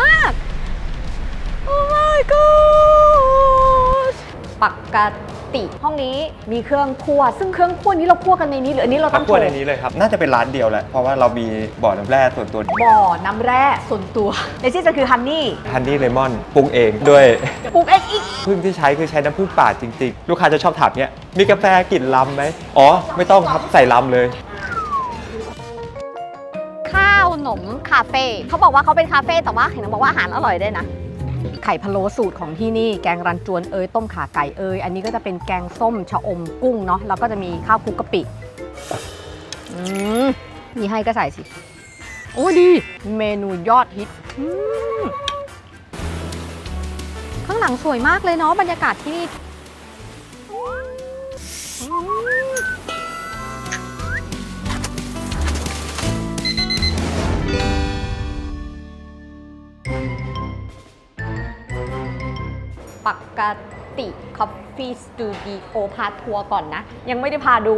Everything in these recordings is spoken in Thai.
มาก โอ้ my god ปกติห้องนี้มีเครื่องคั่ว ซึ่งเครื่องคั่วนี้เราคั่วกันในนี้หรืออันนี้เราครัต้บองคั่วโชในว์นี้เลยครับ น่าจะเป็นร้านเดียวแหละ เพราะว่าเรามีบ่อน้ำแร่ส่วนตัวบ่อน้ำแร่ส่วนตัว ในที่จะคือฮันนี่ฮันนี่เลมอนปรุงเองด้วย ปลูกเองอีก พึ่งที่ใช้คือใช้น้ำผึ้งป่าจริงๆ ลูกค้าจะชอบถามเนี้ยมีกาแฟกลิ่นลำไหมอ๋อ ไม่ต้องครับใส่ลำเลยข้าว หนมคาเฟ่เขาบอกว่าเขาเป็นคาเฟ่แต่ว่าเห็นบอกว่าอาหารอร่อยด้วยนะ ไข่พะโล้สูตรของที่นี่แกงรันจวนเอยต้มขาไก่เอยอันนี้ก็จะเป็นแกงส้มชะอมกุ้งเนาะแล้วก็จะมีข้าวคลุกกะปิอืมมีให้ก็ใส่สิโอ้ดี เมนูยอดฮิตข้างหลังสวยมากเลยเนาะบรรยากาศที่นี่ กติ Coffee Studio พาทัวร์ก่อนนะ ยังไม่ได้พาดู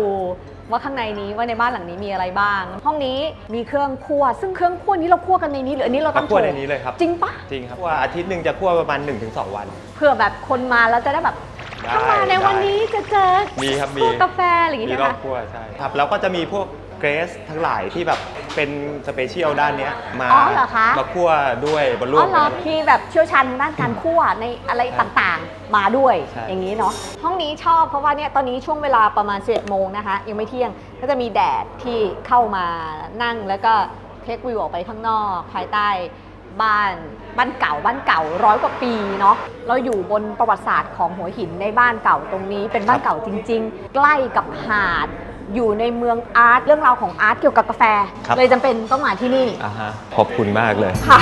ว่าข้างในนี้ว่าในบ้านหลังนี้มีอะไรบ้าง ห้องนี้มีเครื่องคั่ว ซึ่งเครื่องคั่วนี้เราคั่วกันในนี้หรืออันนี้เราครัต้บองคั่วโชในว์นี้เลยครับ จริงปะจริงครับว่าอาทิตย์หนึ่งจะคั่วประมาณ 1-2 วันเผื่อแบบคนมาแล้วจะได้แบบได้ถ้ามาในวันนี้จะเจอมีครับมีคั่วกาแฟอะไรอย่างมีงี้รใช่อบไหมคั่วใช่ครับแล้วก็จะมีพวกเกรสทั้งหลายที่แบบ เป็นสเปเชียลด้านเนี้ยมาอ๋อเหรอคะ มาคั่วด้วยบนร่อ๋วอมเหรอกันพี่แบบเชี่ยวชาญทางด้านการคั่วในอะไรต่างๆ มาด้วยใช่ อย่างนี้เนาะห้องนี้ชอบเพราะว่าเนี่ยตอนนี้ช่วงเวลาประมาณ11โมงนะคะยังไม่เที่ยงก็จะมีแดดที่เข้ามานั่งแล้วก็เทควิวออกไปข้างนอก ภายใต้บ้านบ้านเก่าบ้านเก่าร้อยกว่าปีเนาะเราอยู่บนประวัติศาสตร์ของหัวหินในบ้านเก่าตรงนี้เป็นบ้านเก่าจริง ๆ ใกล้กับหาด อยู่ในเมืองอาร์ตเรื่องราวของอาร์ตเกี่ยวกับกาแฟ ครับ เลยจำเป็นต้องมาที่นี่ อ่าฮะขอบคุณมากเลย ค่ะ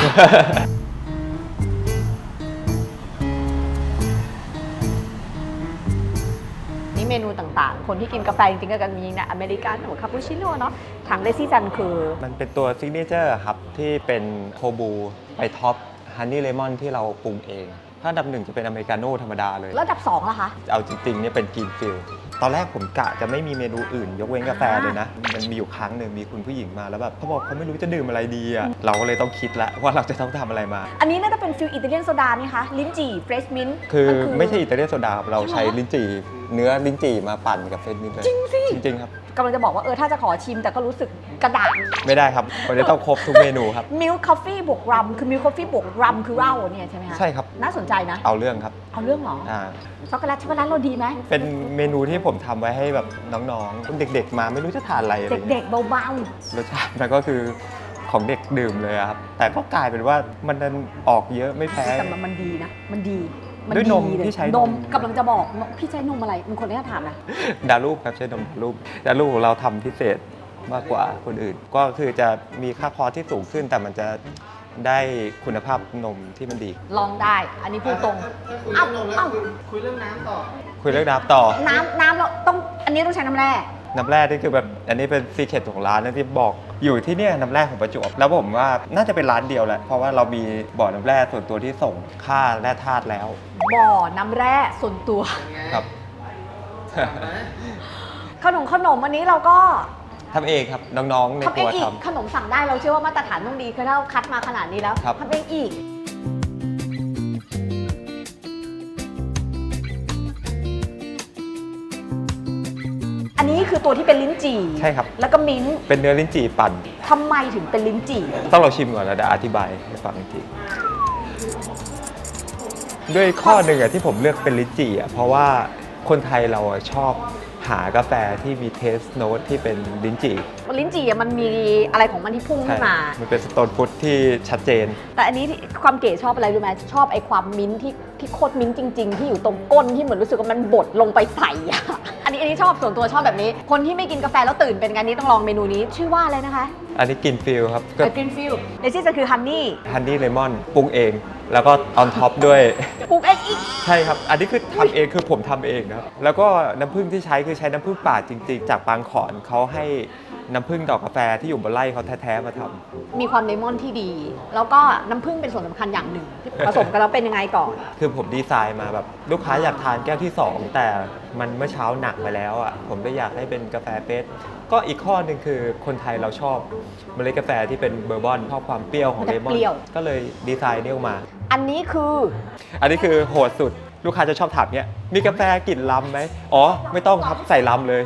นี่เมนูต่างๆ คนที่กินกาแฟจริงๆก็จะมีนะอเมริกาโน่คาปูชิโน่เนาะถังเลซี่จันคือ มันเป็นตัวซิกเนเจอร์ครับ ที่เป็นโคบูไปท็อปฮันนี่เลมอนที่เราปรุงเอง ถ้าอันดับหนึ่งจะเป็นอเมริกาโน่ธรรมดาเลย แล้วอันดับ2ล่ะคะ เอาจริงๆเนี่ยเป็นกรีนฟิล ตอนแรกผมกะจะไม่มีเมนูอื่น ยกเว้นกาแฟเลยนะ มันมีอยู่ครั้งหนึ่งมีคุณผู้หญิงมาแล้วแบบเขาบอกเขาไม่รู้จะดื่มอะไรดีอะเราก็เลยต้องคิดแล้วว่าเราจะต้องทำอะไรมา อันนี้น่าจะเป็นฟิลอิตาเลียนโซดาไหมคะ ลิ้นจี่เฟรชมินต์คือไม่ใช่อิตาเลียนโซดาครับเราใช้ใช่ไหมลิ้นจี่ เนื้อลิ้นจี่มาปั่นกับเฟรนช์มินต์เลยจริงสิจริงๆครับ กำลังจะบอกว่าเออถ้าจะขอชิมแต่ก็รู้สึกกระดาษ ไม่ได้ครับมันจะต้องครบทุกเมนูครับ มิลค์คอฟฟี่บวกรัมคือมิลค์คอฟฟี่บวกรัมคือเหล้าเนี่ยใช่ไหมคะใช่ครับ น่าสนใจนะ เอาเรื่องครับเอาเรื่องเหรออ่าช็อกโกแลตช็อกโกแลตเราดีไหมเป็นเมนูที่ผมทำไว้ให้แบบน้องๆเด็ก ๆ มาไม่รู้จะทานอะไรอะไรเด็เงี้ยกๆเบา รสชาติมันก็คือของเด็กดื่มเลยอะครับ แต่ก็กลายเป็นว่ามันดันออกเยอะไม่แพ้ ๆ แต่มันมันดีนะ มันดี มัด้วยนมเลยที่ใช้นนม มกำลังจะบอกพี่ใช้นมอะไรมึงคนนี้ถามนะ ดารูปครับใช้นมดารูปดารูปของเราทำพิเศษมากกว่าคนอื่น ก็คือจะมีค่าคอร์สที่สูงขึ้น แต่มันจะได้คุณภาพนมที่มันดี ลองได้ อันนี้พูดตรง คุยเอ้าเรื่องนมแล้วเอ้าคุยเรื่องน้ำต่อ คุยเรื่องน้ำต่อ น้ำน้ำเราต้องอันนี้ต้องใช้น้ำแร่ น้ำแร่นี่คือแบบอันนี้เป็นซีเคร็ตของร้านนะที่บอกอยู่ที่เนี่ยน้ำแร่ของประจวบแล้วผมว่าน่าจะเป็นร้านเดียวแหละเพราะว่าเรามีบ่อน้ำแร่ส่วนตัวที่ส่งค่าแร่ธาตุแล้ว บ่อน้ำแร่ส่วนตัว ครับ ขนมขนมอันนี้เราก็ทำเองครับน้องๆในทำคเอรังวอีกทำ ขนมสั่งได้เราเชื่อว่ามาตรฐานต้องดีคือถ้าเราคัดมาขนาดนี้แล้วครับ ทำเองอีก คือตัวที่เป็นลิ้นจี่ใช่ครับ แล้วก็มิ้นท์เป็นเนื้อลิ้นจี่ปั่น ทำไมถึงเป็นลิ้นจี่ ต้องเราชิมก่อนแล้วเดี๋ยวอธิบายให้ฟังจริงด้วยข้อหนึ่งอะที่ผมเลือกเป็นลิ้นจี่อะเพราะว่าคนไทยเราอะชอบ หากาแฟที่มีเทสโน t ที่เป็นลิ้นจี่ลิ้นจี่อะมันมีอะไรของมันที่พุ่งขึ้นมา มันเป็นสโตนฟุตที่ชัดเจน แต่อันนี้ความเก๋ชอบอะไรรู้ไหมชอบไอ้ความมิ้นท์ที่ที่โคตรมิ้นท์จริง ๆ ที่อยู่ตรงก้นที่เหมือนรู้สึกว่ามันบดลงไปใส่อะอันนี้อันนี้ชอบส่วนตัวชอบแบบนี้ คนที่ไม่กินกาแฟแล้วตื่นเป็นกันนี้ต้องลองเมนูนี้ชื่อว่าอะไรนะคะอันนี้กินฟิลครับก็กรีนฟิลในที่จะคือฮันนี่ฮันนี่เลมอนปรุงเอง แล้วก็ออนท็อปด้วย ปลูกเองอีก ใช่ครับ อันนี้คือทำเองคือผมทำเองนะครับ แล้วก็น้ำผึ้งที่ใช้คือใช้น้ำผึ้งป่าจริง ๆ จากบางขอนเขาให้น้ำผึ้งดอกกาแฟที่อยู่บนไร่เขาแท้ๆมาทำ มีความเลมอนที่ดี แล้วก็น้ำผึ้งเป็นส่วนสำคัญอย่างหนึ่งที่ผสมกันแล้วเป็นยังไงก่อน คือผมดีไซน์มาแบบลูกค้าอยากทานแก้วที่ 2 แต่มันเมื่อเช้าหนักไปแล้วอะผมเลยอยากให้เป็นกาแฟเฟสก็อีกข้อหนึ่งคือคนไทยเราชอบเมล็ดกาแฟที่เป็นเบอร์บอนชอบความเปรี้ยวของเลมอนเปรี้ยว ก็เลยดีไซน์นี่ออกมา อันนี้คือ อันนี้คือโหดสุด ลูกค้าจะชอบถามเนี่ยมีกาแฟกลิ่นลำไหมอ๋อ ไม่ต้องครับใส่ลำเลย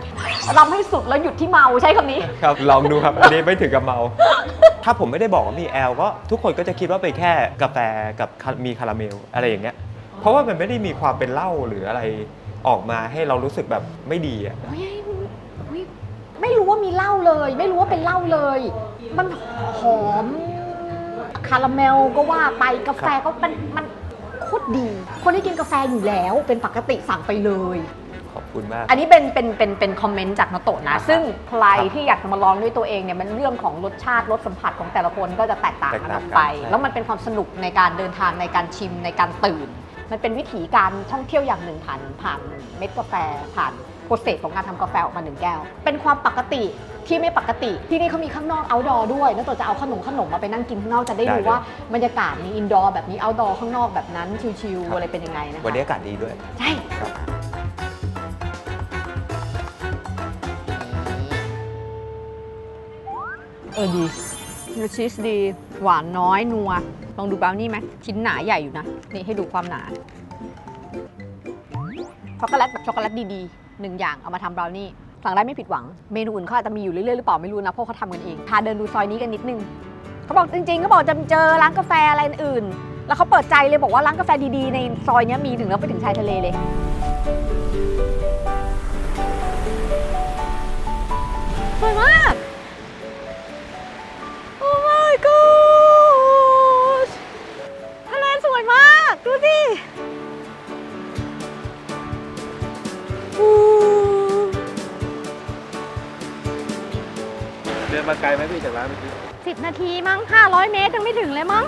รำให้สุดแล้วหยุดที่เมาใช้คำนี้ ครับลองดูครับ อันนี้ไม่ถึงกับเมา ถ้าผมไม่ได้บอกว่ามีแอลก็ทุกคนก็จะคิดว่าเป็นแค่กาแฟกับคามีคาราเมลอะไรอย่างเงี้ย เพราะว่ามันไม่ได้มีความเป็นเหล้าหรืออะไรออกมาให้เรารู้สึกแบบไม่ดีอะเฮ้ยเฮ้ยไม่รู้ว่ามีเหล้าเลย ไม่รู้ว่าเป็นเหล้าเลย มันหอม คาราเมลก็ว่าไปกาแฟก็มันมันโคตรดี คนที่กินกาแฟอยู่แล้วเป็นปกติสั่งไปเลย ขอบคุณมาก อันนี้เป็นเป็นเป็นเป็นคอมเมนต์จากนโตะนะ ซึ่งใครครับที่อยากจะมาลองด้วยตัวเองเนี่ยมันเรื่องของรสชาติรสสัมผัสของแต่ละคนก็จะแตกต่างกันออกไป แตกต่างกันใช่แล้วมันเป็นความสนุกในการเดินทางในการชิมในการตื่น มันเป็นวิถีการท่องเที่ยวอย่างหนึ่งผ่านผ่านเม็ดกาแฟผ่าน โปรเซสของการทำกาแฟออกมาหนึ่งแก้ว เป็นความปกติที่ไม่ปกติ ที่นี่เขามีข้างนอกเอาดอด้วยนโตะจะเอาขนมขนมมาไปนั่งกินข้างนอกจะได้รู้ว่าบรรยากาศมีอินดอร์แบบนี้เอาดอข้างนอกแบบนั้นชิลๆอะไรเป็นยังไงนะคะวันนี้อากาศดีด้วย ใช่ ครับ เออดีเนื้อชีสดี หวานน้อยนัว ลองดูบราวนี่ไหมชิ้นหนาใหญ่อยู่นะ นี่ให้ดูความหนา ช็อกโกแลตแบบช็อกโกแลตดี ๆ หนึ่งอย่างเอามาทำบราวนี่สั่งได้ไม่ผิดหวัง เมนูอื่นเขาอาจจะมีอยู่เรื่อยๆหรือเปล่าไม่รู้นะเพราะเขาทำกันเองพาเดินดูซอยนี้กันนิดนึงเขาบอกจริงๆเขาบอกจะเจอร้านกาแฟอะไรอื่น แล้วเขาเปิดใจเลยบอกว่าร้านกาแฟดีๆในซอยนี้มีถึงแล้วไปถึงชายทะเลเลย จากร้านเมื่อกี้สิบนาทีมั้ง 500 เมตรยังไม่ถึงเลยมั้ง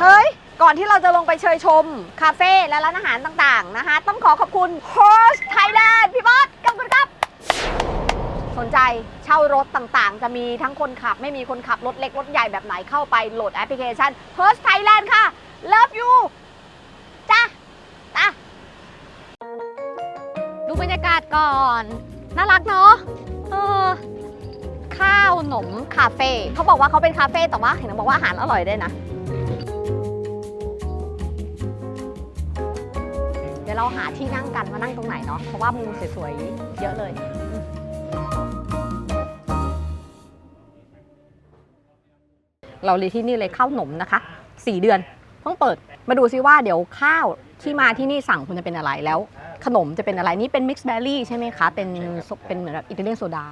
เฮ้ย ก่อนที่เราจะลงไปเชยชม คาเฟ่และร้านอาหารต่างๆ นะคะ ต้องขอขอบคุณ Horse Thailand พี่บอสขอบคุณครับ สนใจเช่ารถต่างๆ จะมีทั้งคนขับ ไม่มีคนขับ รถเล็ก รถใหญ่แบบไหนเข้าไปโหลดแอปพลิเคชัน Horse Thailand ค่ะ Love you จ้าจ้าดูบรรยากาศก่อน น่ารักเนาะเออข้าวหนมคาเฟ่เขาบอกว่าเขาเป็นคาเฟ่แต่ว่าเห็นบอกว่าอาหารอร่อยด้วยนะ เดี๋ยวเราหาที่นั่งกันว่านั่งตรงไหนเนาะเพราะว่ามุมสวยๆเยอะเลยเราเลยที่นี่เลยข้าวหนมนะคะ 4 เดือน พิ่งเปิดมาดูซิว่าเดี๋ยวข้าวที่มาที่นี่สั่งคุณจะเป็นอะไรแล้ว ขนมจะเป็นอะไรนี่เป็นมิกซ์เบอร์รี่ใช่ไหมคะ เป็นเป็นเหมือนแบบอิตาเลียนโซดา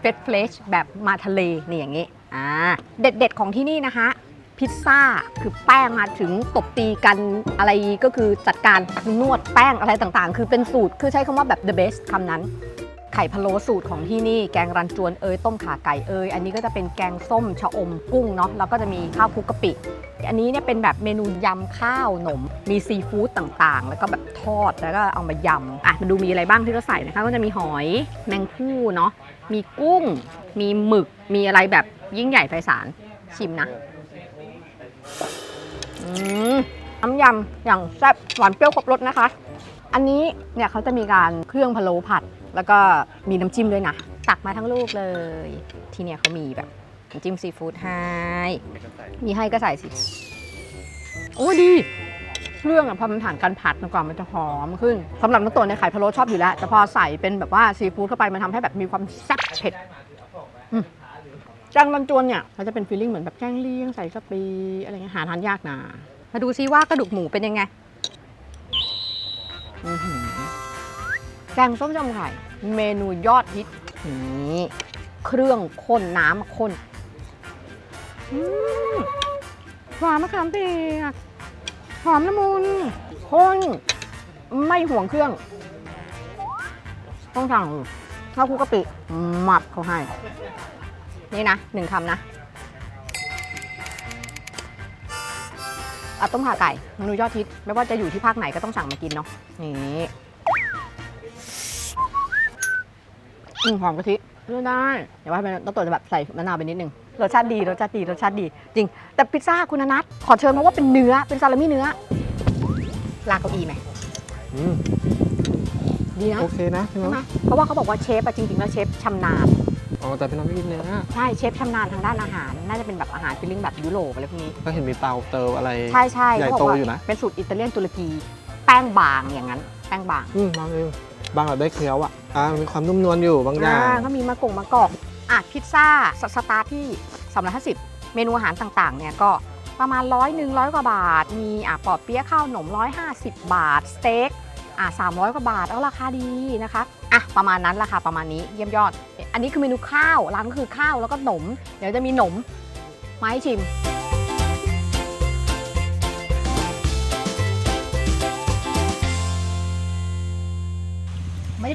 เฟสเฟลชแบบมาทะเลนี่อย่างนี้อ่าเด็ดๆของที่นี่นะคะพิซซ่าคือแป้งมาถึงตบตีกันอะไรก็คือจัดการนวดแป้งอะไรต่างๆ คือเป็นสูตรคือใช้คำว่าแบบ the best คำนั้น ไข่พะโล้สูตรของที่นี่แกงรันจวนเอยต้มขาไก่เอยอันนี้ก็จะเป็นแกงส้มชะอมกุ้งเนาะแล้วก็จะมีข้าวคลุกกะปิอันนี้เนี่ยเป็นแบบเมนูยำข้าวหนม มีซีฟู้ดต่างๆ แล้วก็แบบทอดแล้วก็เอามายำอะมาดูมีอะไรบ้างที่เขาใส่นะคะ ก็จะมีหอยแมงผู้เนาะมีกุ้ง มีหมึกมีอะไรแบบยิ่งใหญ่ไพศาลชิมนะอืมน้ำยำอย่างแซ่บหวานเปรี้ยวครบรสนะคะ อันนี้เนี่ยเขาจะมีการเครื่องพะโล้ผัด แล้วก็มีน้ำจิ้มด้วยนะ ตักมาทั้งลูกเลย ที่เนี่ยเขามีแบบน้ำจิ้มซีฟู้ดให้ มีให้ก็ใส่สิ โอ้ดีเครื่องอะพอมันผ่านการผัดมาก่อนมันจะหอมขึ้นสำหรับน้ำตัวในยไข่พะโล้ชอบอยู่แล้ว แต่พอใส่เป็นแบบว่าซีฟู้ดเข้าไปมันทำให้แบบมีความแซ่บเผ็ดอืมแกงรันจวนเนี่ยมันจะเป็นฟีลลิ่งเหมือนแบบแกงเลี้ยงใส่กะปิอะไรเงี้ยหาทานยากนะมาดูซิว่ากระดูกหมูเป็นยังไง อื้อหือ แกงส้มยำไข่เมนูยอดฮิตนี่เครื่องข้นน้ำข้นอืมหวานมะขามเปียกหอมละมุนข้นไม่ห่วงเครื่อง ต้องสั่งข้าวคลุกกะปิหมับเขาให้ นี่นะหนึ่งคำนะอะต้มข่าไก่เมนูยอดฮิตไม่ว่าจะอยู่ที่ภาคไหนก็ต้องสั่งมากินเนาะนี่ อืมหอมกะทิเลือกได้แต่ว่าต้องตัวจะแบบใส่มะนาวไปนิดนึงรสชาติดีรสชาติดีรสชาติดี จริง แต่พิซซ่าคุณอนัทขอเชิญมาว่าเป็นเนื้อเป็นซาลามี่เนื้อลากเก้าอี้ไหมอืมดีนะโอเคนะพี่น้ใช่องไหมเพราะว่าเขาบอกว่าเชฟอะจริงๆแล้วเชฟชำนาญอ๋อแต่พี่น้องไม่กินเนื้อใช่เชฟชำนาญทางด้านอาหาร น่าจะเป็นแบบอาหารฟิลลิ่งแบบยุโรปอะไรพวกนี้ก็เห็นมีเตาเตาอะไรใช่ใช่ใหญ่เขาบโตกว่าอยู่นะเป็นสูตรอิตาเลียนตุรกีแป้งบางอย่างนั้น แป้งบางอืมบางเอง บางแบบได้เคี้ยวอะอ่ามีความนุ่มนวลอยู่บางอย่างอ่าก็มีมะกงมะกอกอะพิซซ่าสสตาร์ทที่350 เมนูอาหารต่างๆ เนี่ยก็ประมาณร้อยหนึ่งร้อยกว่าบาท มีอะปอเปี๊ยะข้าวหนม 150 บาท สเต็กอะ300 กว่าบาท เอาราคาดีนะคะอะประมาณนั้นราคาประมาณนี้เยี่ยมยอด อันนี้คือเมนูข้าวร้านก็คือข้าวแล้วก็หนม เดี๋ยวจะมีหนมมาให้ชิม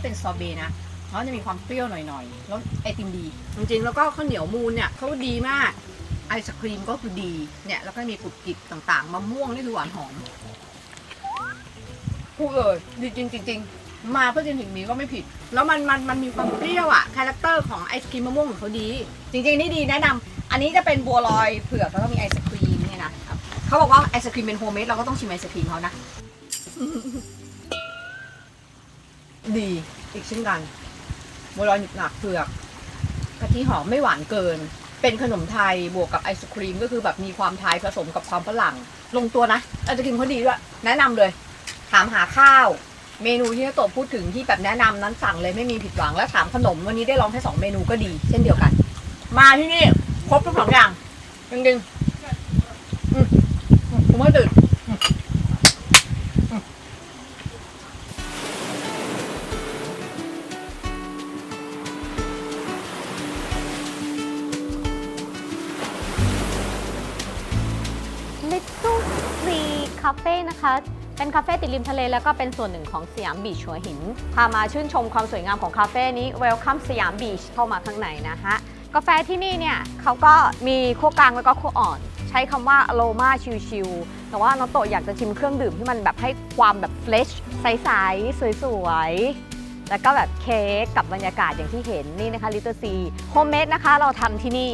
เป็นซอเบต์นะเพราะจะมีความเปรี้ยวหน่อยๆ แล้วไอติมดี จริงๆ แล้วก็ข้าวเหนียวมูนเนี่ยเขาดีมาก ไอศครีมก็คือดี เนี่ย แล้วก็มีกรุบกริบต่างๆ มะม่วงนี่คือหวานหอมพูดเลยดีจริงจริงๆ มาเพื่อกินสิ่งนี้ก็ไม่ผิด แล้วมันมันมันมีความเปรี้ยวอะคาแรคเตอร์ของไอศครีมมะม่วงของเขาดี จริงๆ นี่ดีแนะนำอันนี้จะเป็นบัวลอยเผือกแล้วก็มีไอศครีมเนี่ยนะครับเขาบอกว่าไอศครีมเป็นโฮมเมดเราก็ต้องชิมไอศครีมเขานะ ดีอีกเช่นกันบัวลอยหนักเผือกกะทิหอมไม่หวานเกิน เป็นขนมไทยบวกกับไอศครีมก็คือแบบมีความไทยผสมกับความฝรั่ง ลงตัวนะไอศครีมเขาดีด้วย แนะนำเลย ถามหาข้าว เมนูที่นโตพูดถึงที่แบบแนะนำนั้นสั่งเลยไม่มีผิดหวังแล้วถามขนมวันนี้ได้ลองแค่สองเมนูก็ดี เช่นเดียวกัน มาที่นี่ครบทุกสองอย่างจริงๆผมไม่ตื่น Sea Cafe นะคะ เป็นคาเฟ่ติดริมทะเลแล้วก็เป็นส่วนหนึ่งของสยามบีชหัวหิน พามาชื่นชมความสวยงามของคาเฟ่นี้ Welcome สยามบีชเข้ามาข้างในนะฮะกาแฟที่นี่เนี่ยเขาก็มีคั่วกลางแล้วก็คั่วอ่อน ใช้คำว่าอโรมาชิลๆแต่ว่าน้องโตอยากจะชิมเครื่องดื่มที่มันแบบให้ความแบบเฟรชใสๆสวยๆ แล้วก็แบบเค้กกับบรรยากาศอย่างที่เห็นนี่นะคะ Little Sea Homemade นะคะเราทำที่นี่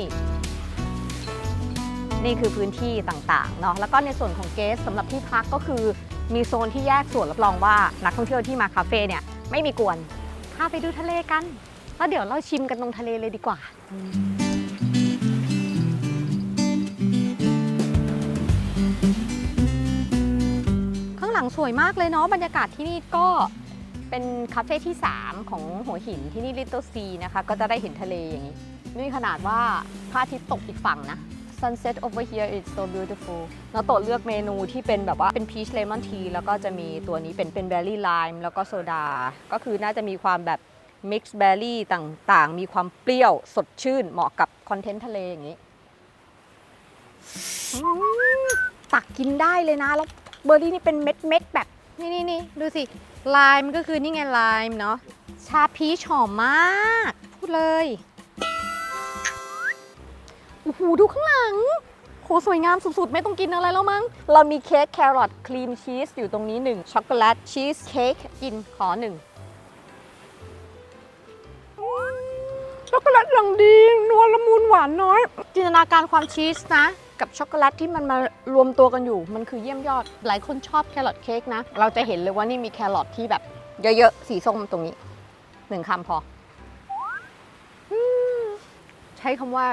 นี่คือพื้นที่ต่างๆเนาะแล้วก็ในส่วนของเกสสำหรับที่พักก็คือมีโซนที่แยกส่วนรับรองว่านักท่องเที่ยวที่มาคาเฟ่เนี่ยไม่มีกวนพาไปดูทะเลกัน แล้วเดี๋ยวเราชิมกันตรงทะเลเลยดีกว่า ข้างหลังสวยมากเลยเนาะบรรยากาศที่นี่ก็เป็นคาเฟ่ที่ 3 ของหัวหินที่นี่ Little Sea นะคะ ก็จะได้เห็นทะเลอย่างนี้ นี่ขนาดว่าพระอาทิตย์ตกอีกฝั่งนะ Sunset over here is so beautiful แล้วโตเลือกเมนูที่เป็นแบบว่าเป็น peach lemon tea แล้วก็จะมีตัวนี้เป็นเป็น berry lime แล้วก็โซดา ก็คือน่าจะมีความแบบ mix berry ต่างๆ มีความเปรี้ยวสดชื่นเหมาะกับคอนเทนต์ทะเลอย่างนี้ ตักกินได้เลยนะ แล้วเบอร์รี่นี่เป็นเม็ดเม็ดๆแบบ นี่นี่นี่ดูสิไลมันก็คือนี่ไงไลายเนาะชาพีชหอมมาก พูดเลย โอ้โหดูข้างหลัง โหสวยงามสุดๆ ไม่ต้องกินอะไรแล้วมั้ง เรามีเค้กแครอทครีมชีสอยู่ตรงนี้หนึ่งช็อกโกแลตชีสเค้กกินขอหนึ่งช็อกโกแลตอย่างดีนวลละมุนหวานน้อย จินตนาการความชีสนะ กับช็อกโกแลตที่มันมารวมตัวกันอยู่ มันคือเยี่ยมยอด หลายคนชอบแครอทเค้กนะ เราจะเห็นเลยว่านี่มีแครอทที่แบบเยอะๆ สีส้มตรงนี้หนึ่งคำพออืมใช้คำว่า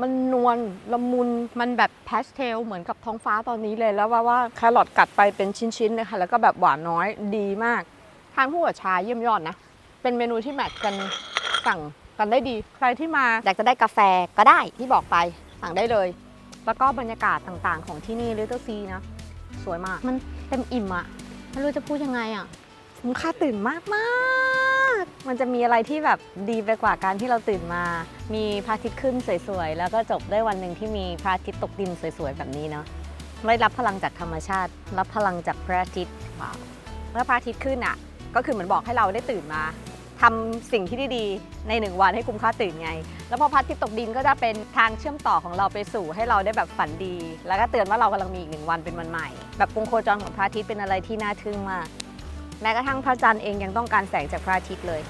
มันนวลละมุนมันแบบพาสเทลเหมือนกับท้องฟ้าตอนนี้เลยแล้วว่าว่าแครอทกัดไปเป็นชิ้นๆเลยค่ะแล้วก็แบบหวานน้อยดีมาก ทานคู่กับชาเยี่ยมยอดนะ เป็นเมนูที่แมทกันสั่งกันได้ดี ใครที่มาอยากจะได้กาแฟก็ได้ที่บอกไปสั่งได้เลย แล้วก็บรรยากาศต่างๆ ของที่นี่ Little Sea นะสวยมากมันเต็มอิ่มอะไม่รู้จะพูดยังไงอะคุ้มค่าตื่นมากมาก มันจะมีอะไรที่แบบดีไปกว่าการที่เราตื่นมา มีพระอาทิตย์ขึ้นสวยๆ แล้วก็จบด้วยวันหนึ่งที่มีพระอาทิตย์ตกดินสวยๆ แบบนี้เนาะได้รับพลังจากธรรมชาติ รับพลังจากพระอาทิตย์ว้าวเมื่อพระอาทิตย์ขึ้นอะ ก็คือเหมือนบอกให้เราได้ตื่นมา ทำสิ่งที่ดีๆ ในหนึ่งวันให้คุ้มค่าตื่นไง แล้วพอพระอาทิตย์ตกดินก็จะเป็นทางเชื่อมต่อของเราไปสู่ให้เราได้แบบฝันดี แล้วก็เตือนว่าเรากำลังมีอีกหนึ่งวันเป็นวันใหม่ แบบวงโคจรของพระอาทิตย์เป็นอะไรที่น่าทึ่งมาก แม้กระทั่งพระจันทร์เองยังต้องการแสงจากพระอาทิตย์เลย